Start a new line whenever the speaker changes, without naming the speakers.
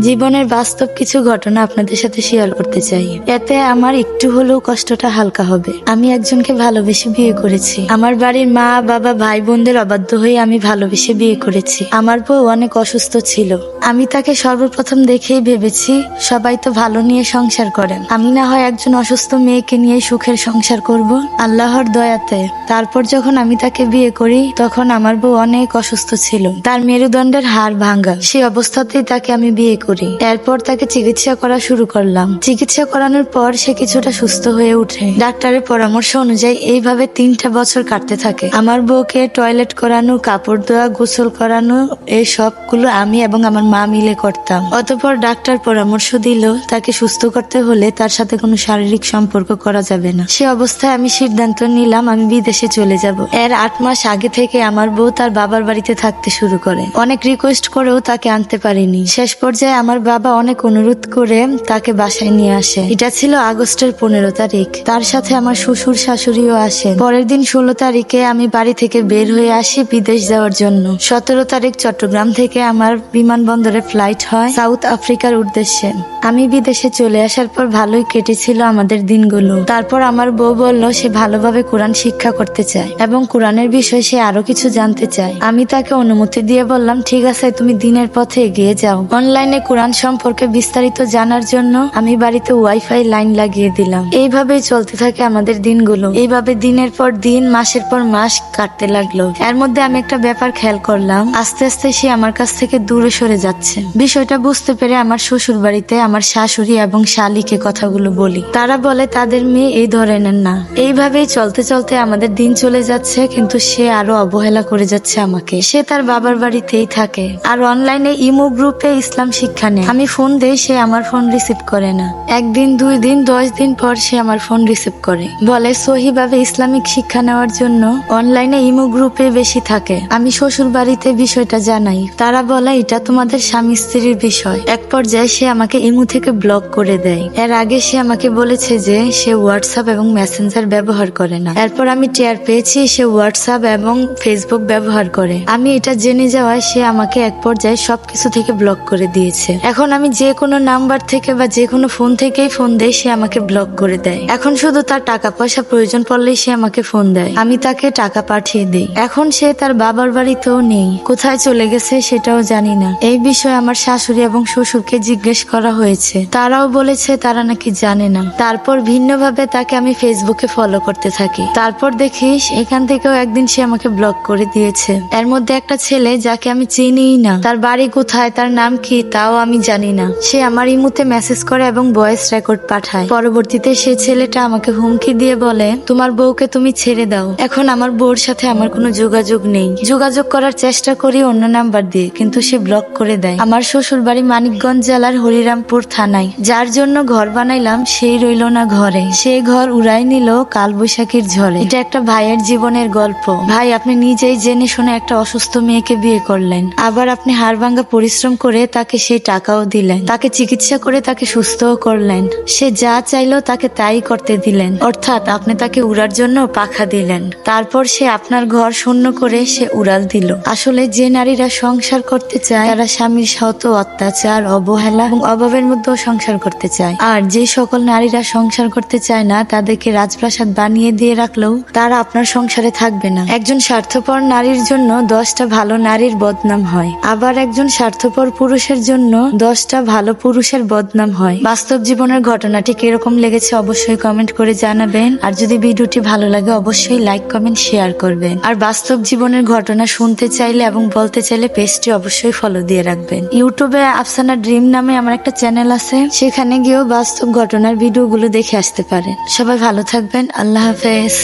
জীবনের বাস্তব কিছু ঘটনা আপনাদের সাথে শেয়ার করতে চাই। এতে আমার একটু হলেও কষ্টটা হালকা হবে। আমি একজনকে ভালোবেসে বিয়ে করেছি। আমার বাড়ির মা, বাবা, ভাই, বোনদের অবাধ্য হয়ে আমি ভালোবেসে বিয়ে করেছি। আমার বউ অনেক অসুস্থ ছিল। আমি তাকে সর্বপ্রথম দেখেই ভেবেছি, সবাই তো ভালো নিয়ে সংসার করেন। আমি না হয় একজন অসুস্থ মেয়েকে নিয়ে সুখের সংসার করব? আল্লাহর দয়াতে। তারপর যখন আমি তাকে বিয়ে করি, তখন আমার বউ অনেক অসুস্থ ছিল। তার মেরুদণ্ডের হাড় ভাঙ্গা সেই অবস্থাতেই তাকে আমি বিয়ে করি। এরপর তাকে চিকিৎসা করা শুরু করলাম। চিকিৎসা করানোর পর সে কিছুটা সুস্থ হয়ে উঠে ডাক্তারের পরামর্শ অনুযায়ী এইভাবে তিনটা বছর কাটতে থাকে। আমার বউকে টয়লেট করানো, কাপড় ধোয়া, গোসল করানো, এই সবগুলো আমি এবং আমার মা মিলে করতাম। অতপর ডাক্তার পরামর্শ দিল, তাকে সুস্থ করতে হলে তার সাথে কোনো শারীরিক সম্পর্ক করা যাবে না। সে অবস্থায় আমি সিদ্ধান্ত নিলাম, আমি বিদেশে চলে যাব। এর আট মাস আগে থেকে আমার বউ তার বাবার বাড়িতে থাকতে শুরু করে। অনেক রিকোয়েস্ট করেও তাকে আনতে পারিনি। শেষ পর্যায়ে আমার বাবা অনেক অনুরোধ করে তাকে বাসায় নিয়ে আসে। এটা ছিল আগস্টের পনেরো তারিখ। তার সাথে আমার শ্বশুর শাশুড়িও আসেন। পরের দিন ষোলো তারিখে আমি বাড়ি থেকে বের হয়ে আসি বিদেশ যাওয়ার জন্য। সতেরো তারিখ চট্টগ্রাম থেকে আমার বিমানবন্দরে ফ্লাইট হয় সাউথ আফ্রিকার উদ্দেশ্যে। আমি বিদেশে চলে আসার পর ভালোই কেটেছিল আমাদের দিনগুলো। তারপর আমার বউ বলল, সে ভালোভাবে কোরআন শিক্ষা করতে চায় এবং কোরআনের বিষয়ে সে আরও কিছু জানতে চায়। আমি তাকে অনুমতি দিয়ে বললাম, ঠিক আছে, তুমি দিনের পথে এগিয়ে যাও। অনলাইনে কোরআন সম্পর্কে বিস্তারিত জানার জন্য আমি বাড়িতে ওয়াইফাই লাইন লাগিয়ে দিলাম। এইভাবেই চলতে থাকে আমাদের দিনগুলো। এইভাবে দিনের পর দিন, মাসের পর মাস কাটতে লাগল। এর মধ্যে আমি একটা ব্যাপার খেয়াল করলাম। আস্তে আস্তে সে আমার কাছ থেকে দূরে সরে যাচ্ছে। বিষয়টা বুঝতে পেরে আমার শ্বশুর বাড়িতে আমার শাশুড়ি এবং শালিকে কথাগুলো বলি। তারা বলে, তাদের মেয়ে এই ধরনের না। এইভাবেই চলতে চলতে আমাদের দিন চলে যাচ্ছে, কিন্তু সে আরও অবহেলা করে যাচ্ছে আমাকে। সে তার বাবার বাড়িতেই থাকে। আর অনলাইনে ইমো গ্রুপে ইসলাম শিক্ষা নেয়। আমি ফোন দেই, সে আমার ফোন রিসিভ করে না। একদিন, দুই দিন, দশ দিন পর সে আমার ফোন রিসিভ করে। বলে, সহিভাবে ইসলামিক শিক্ষা নেওয়ার জন্য অনলাইনে ইমো গ্রুপে বেশি থাকে। আমি শ্বশুর বাড়িতে বিষয়টা জানাই। তারা বলে, এটা তোমাদের স্বামী স্ত্রীর বিষয়। এক পর্যায়ে সে আমাকে ইমো থেকে ব্লক করে দেয়। এর আগে সে আমাকে বলেছে যে, সে হোয়াটসঅ্যাপ এবং মেসেঞ্জার ব্যবহার করে না। এরপর আমি টের পেয়েছি, সে হোয়াটসঅ্যাপ এবং ফেসবুক ব্যবহার করে। আমি এটা জেনে যাওয়ায় সে আমাকে এক পর্যায়ে সবকিছু থেকে ব্লক করে দিয়েছে। এখন আমি যে কোনো নাম্বার থেকে বা যে কোনো ফোন থেকেই ফোন দেই সে আমাকে ব্লক করে দেয়। এখন শুধু তার টাকা পয়সা প্রয়োজন পড়লেই সে আমাকে ফোন দেয়। আমি তাকে টাকা পাঠিয়ে দেই। এখন সে তার বাবার বাড়িতেও নেই। কোথায় চলে গেছে সেটাও জানি না। এই বিষয়ে আমার শাশুড়ি এবং শ্বশুরকে জিজ্ঞেস করা হয়েছে। তারাও বলেছে তারা নাকি জানে না। তারপর ভিন্নভাবে তাকে আমি ফেসবুকে ফলো করতে থাকি। তারপর দেখিস এখান থেকেও একদিন সে আমাকে ব্লক করে দিয়েছে। এর মধ্যে একটা ছেলে যাকে আমি চিনিই না। তার বাড়ি কোথায়? তার নাম কি? তাও আমি জানি না। সে আমার ইমুতে মেসেজ করে এবং ভয়েস রেকর্ড পাঠায়। পরবর্তীতে সে ছেলেটা আমাকে হুমকি দিয়ে বলে, তোমার বউকে তুমি ছেড়ে দাও। এখন আমার বউর সাথে আমার কোনো যোগাযোগ নেই। যোগাযোগ করার চেষ্টা করি অন্য নাম্বার দিয়ে, কিন্তু সে ব্লক করে দেয়। আমার শ্বশুর বাড়ি মানিকগঞ্জ জেলার হরিরামপুর থানায়। যার জন্য ঘর বানাইলাম, সেই রইল না ঘরে। সে ঘর উড়াই নিল কালবৈশাখীর ঝড়ে। এটা একটা ভাইয়ের জীবনের গল্প। ভাই, আপনি নিজেই জেনে শুনে একটা অসুস্থ মেয়েকে বিয়ে করলেন। আবার আপনি হাড়ভাঙ্গা পরিশ্রম করে তাকে সেই টাকাও দিলেন। তাকে চিকিৎসা করে তাকে সুস্থও করলেন। সে যা চাইলো তাকে তাই করতে দিলেন। অর্থাৎ আপনি তাকে উড়ার জন্য পাখা দিলেন। তারপর সে আপনার ঘর শূন্য করে সে উড়াল দিল। আসলে যে নারীরা সংসার করতে চায়, তারা স্বামীর শত অত্যাচার, অবহেলা এবং অভাবের মধ্যেও সংসার করতে চায়। আর যে সকল নারীরা সংসার করতে চায় না, তাদেরকে রাজপ্রাসাদ বানিয়ে দিয়ে রাখলেও তারা আপনার সংসারে থাকবে না। একজন স্বার্থপর নারীর জন্য দশটা ভালো নারীর বদনাম হয়। আবার একজন স্বার্থপর পুরুষের জন্য দশটা ভালো পুরুষের বদনাম হয়। বাস্তব জীবনের ঘটনাটি কীরকম লেগেছে অবশ্যই কমেন্ট করে জানাবেন। আর যদি ভিডিওটি ভালো লাগে, অবশ্যই লাইক কমেন্ট শেয়ার করবেন। আর বাস্তব জীবনের ঘটনা শুনতে চাইলে এবং বলতে চাইলে পেজটি অবশ্যই ফলো দিয়ে রাখবেন। ইউটিউবে আফসানা ড্রিম নামে আমার একটা চ্যানেল আছে। সেখানে গিয়েও বাস্তব ঘটনার ভিডিওগুলো দেখে আসতে পারেন। সবাই ভালো থাকবেন। আল্লাহ হাফেজ।